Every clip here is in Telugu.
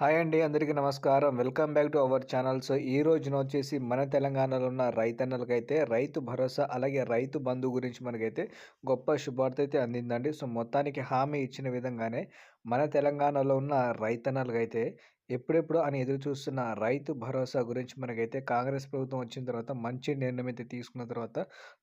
హాయ్ అండి అందరికీ నమస్కారం. Welcome back to our channel. So ఈ రోజున వచ్చేసి మన తెలంగాణలో ఉన్న రైతన్నలకైతే రైతు భరోసా అలాగే రైతు బంధు గురించి మనకైతే గొప్ప శుభార్త అయితే అందిందండి. సో మొత్తానికి హామీ ఇచ్చిన విధంగానే మన తెలంగాణలో ఉన్న రైతన్నలకైతే ఎప్పుడెప్పుడు అని ఎదురు చూస్తున్న రైతు భరోసా గురించి మనకైతే కాంగ్రెస్ ప్రభుత్వం వచ్చిన తర్వాత మంచి నిర్ణయం అయితే తీసుకున్న తర్వాత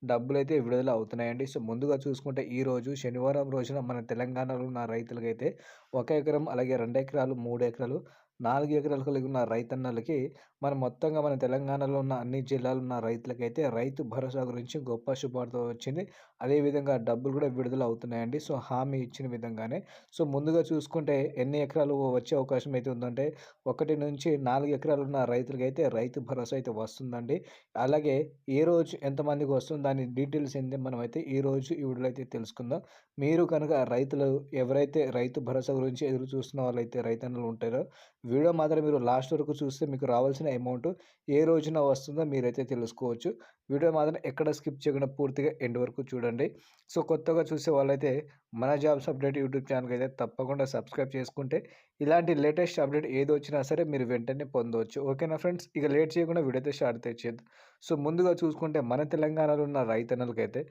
డబ్బులు అయితే విడుదల అవుతున్నాయండి. సో ముందుగా చూసుకుంటే ఈ రోజు శనివారం రోజున మన తెలంగాణలో ఉన్న రైతులకైతే ఒక ఎకరం అలాగే రెండు ఎకరాలు మూడు ఎకరాలు నాలుగు ఎకరాలు కలిగి ఉన్న రైతన్నలకి మన మొత్తంగా మన తెలంగాణలో ఉన్న అన్ని జిల్లాలో ఉన్న రైతులకైతే రైతు భరోసా గురించి గొప్ప శుభార్త వచ్చింది. అదేవిధంగా డబ్బులు కూడా విడుదల అవుతున్నాయండి. సో హామీ ఇచ్చిన విధంగానే. సో ముందుగా చూసుకుంటే ఎన్ని ఎకరాలు వచ్చే అవకాశం అయితే ఉందంటే ఒకటి నుంచి నాలుగు ఎకరాలు ఉన్న రైతులకైతే రైతు భరోసా అయితే వస్తుందండి. అలాగే ఏ రోజు ఎంతమందికి వస్తుంది దాని డీటెయిల్స్ ఏంటి మనమైతే ఈ రోజు ఈ వీడియోలో అయితే తెలుసుకుందాం. మీరు కనుక రైతులు ఎవరైతే రైతు భరోసా గురించి ఎదురు చూస్తున్న వాళ్ళైతే రైతన్నలు ఉంటారో వీడియో మాత్రం మీరు లాస్ట్ వరకు చూస్తే మీకు రావాల్సిన అమౌంట్ ఏ రోజున వస్తుందో మీరైతే తెలుసుకోవచ్చు. వీడియో మాత్రం ఎక్కడ స్కిప్ చేయకుండా పూర్తిగా ఎండ్ వరకు చూడండి. సో కొత్తగా చూసే వాళ్ళైతే మన జాబ్స్ అప్డేట్ యూట్యూబ్ ఛానల్కి అయితే తప్పకుండా సబ్స్క్రైబ్ చేసుకుంటే ఇలాంటి లేటెస్ట్ అప్డేట్ ఏది వచ్చినా సరే మీరు వెంటనే పొందవచ్చు. ఓకేనా ఫ్రెండ్స్ ఇక లేట్ చేయకుండా వీడియో అయితే స్టార్ట్ తెచ్చేద్దాం సో ముందుగా చూసుకుంటే మన తెలంగాణలో ఉన్న రైతన్నలకైతే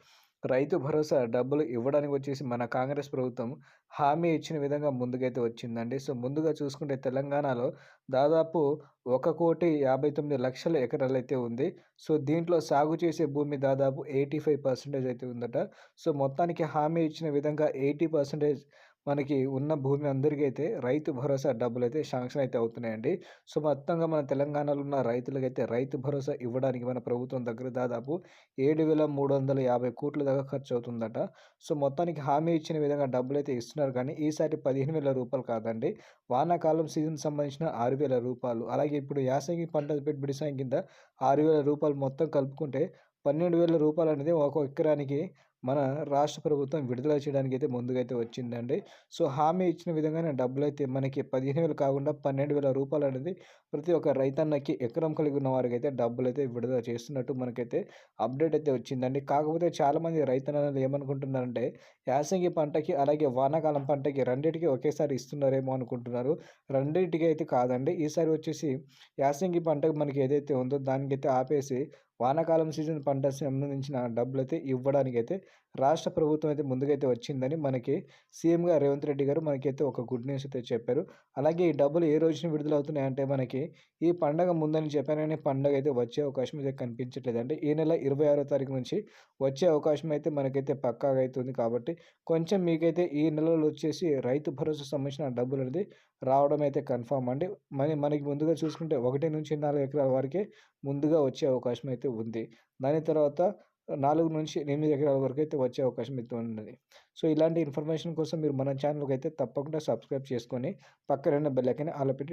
రైతు భరోసా డబ్బులు ఇవ్వడానికి వచ్చేసి మన కాంగ్రెస్ ప్రభుత్వం హామీ ఇచ్చిన విధంగా ముందుకైతే వచ్చిందండి. సో ముందుగా చూసుకుంటే తెలంగాణలో దాదాపు ఒక కోటి యాభై తొమ్మిది లక్షల ఎకరాలైతే ఉంది. సో దీంట్లో సాగు చేసే భూమి దాదాపు ఎయిటీ ఫైవ్ పర్సెంటేజ్ అయితే ఉందట. సో మొత్తానికి హామీ ఇచ్చిన విధంగా ఎయిటీ పర్సెంటేజ్ మనకి ఉన్న భూమి అందరికీ అయితే రైతు భరోసా డబ్బులు అయితే శాంక్షన్ అయితే అవుతున్నాయండి. సో మొత్తంగా మన తెలంగాణలో ఉన్న రైతులకైతే రైతు భరోసా ఇవ్వడానికి మన ప్రభుత్వం దగ్గర దాదాపు ఏడు వేల మూడు వందల యాభై కోట్ల దాకా ఖర్చు అవుతుందట సో మొత్తానికి హామీ ఇచ్చిన విధంగా డబ్బులు అయితే ఇస్తున్నారు కానీ ఈసారి పదిహేను వేల రూపాయలు కాదండి. వానాకాలం సీజన్ సంబంధించిన ఆరు వేల రూపాయలు. అలాగే ఇప్పుడు యాసంగి పంట పెట్టుబడి సాయం కింద ఆరు వేల రూపాయలు మొత్తం కలుపుకుంటే పన్నెండు వేల రూపాయలు అనేది ఒక ఎకరానికి మన రాష్ట్ర ప్రభుత్వం విడుదల చేయడానికి అయితే ముందుకైతే వచ్చిందండి. సో హామీ ఇచ్చిన విధంగానే డబ్బులు అయితే మనకి పదిహేను వేలు కాకుండా పన్నెండు వేల రూపాయలు అనేది ప్రతి ఒక్క రైతన్నకి ఎకరం కలిగి ఉన్న వారికి అయితే డబ్బులు అయితే విడుదల చేస్తున్నట్టు మనకైతే అప్డేట్ అయితే వచ్చిందండి. కాకపోతే చాలామంది రైతన్నలు ఏమనుకుంటున్నారంటే యాసంగి పంటకి అలాగే వానాకాలం పంటకి రెండింటికి ఒకేసారి ఇస్తున్నారేమో అనుకుంటున్నారు. రెండింటికి అయితే కాదండి. ఈసారి వచ్చేసి యాసంగి పంటకు మనకి ఏదైతే ఉందో దానికైతే ఆపేసి వానాకాలం సీజన్ పంట సంబంధించిన డబ్బులు అయితే ఇవ్వడానికి అయితే రాష్ట్ర ప్రభుత్వం అయితే ముందుకైతే వచ్చిందని మనకి సీఎంగా రేవంత్ రెడ్డి గారు మనకైతే ఒక గుడ్ న్యూస్ అయితే చెప్పారు. అలాగే ఈ డబ్బులు ఏ రోజున విడుదల అవుతున్నాయంటే మనకి ఈ పండగ ముందని చెప్పాను కానీ పండగ అయితే వచ్చే అవకాశం అయితే కనిపించట్లేదు అంటే ఈ నెల ఇరవై ఆరో తారీఖు నుంచి వచ్చే అవకాశం అయితే మనకైతే పక్కాగా అవుతుంది కాబట్టి కొంచెం మీకైతే ఈ నెలలో వచ్చేసి రైతు భరోసా సంబంధించిన డబ్బులు అనేది రావడం అయితే కన్ఫామ్ అండి. మరి మనకి ముందుగా చూసుకుంటే ఒకటి నుంచి నాలుగు ఎకరాల వరకే ముందుగా వచ్చే అవకాశం అయితే ఉంది. దాని తర్వాత నాలుగు నుంచి ఎనిమిది ఎకరాల వరకు అయితే వచ్చే అవకాశం అయితే ఉన్నది. సో ఇలాంటి ఇన్ఫర్మేషన్ కోసం మీరు మన ఛానల్కి అయితే తప్పకుండా సబ్స్క్రైబ్ చేసుకొని పక్కన బెల్ ఐకాన్ ఆలో పెట్టి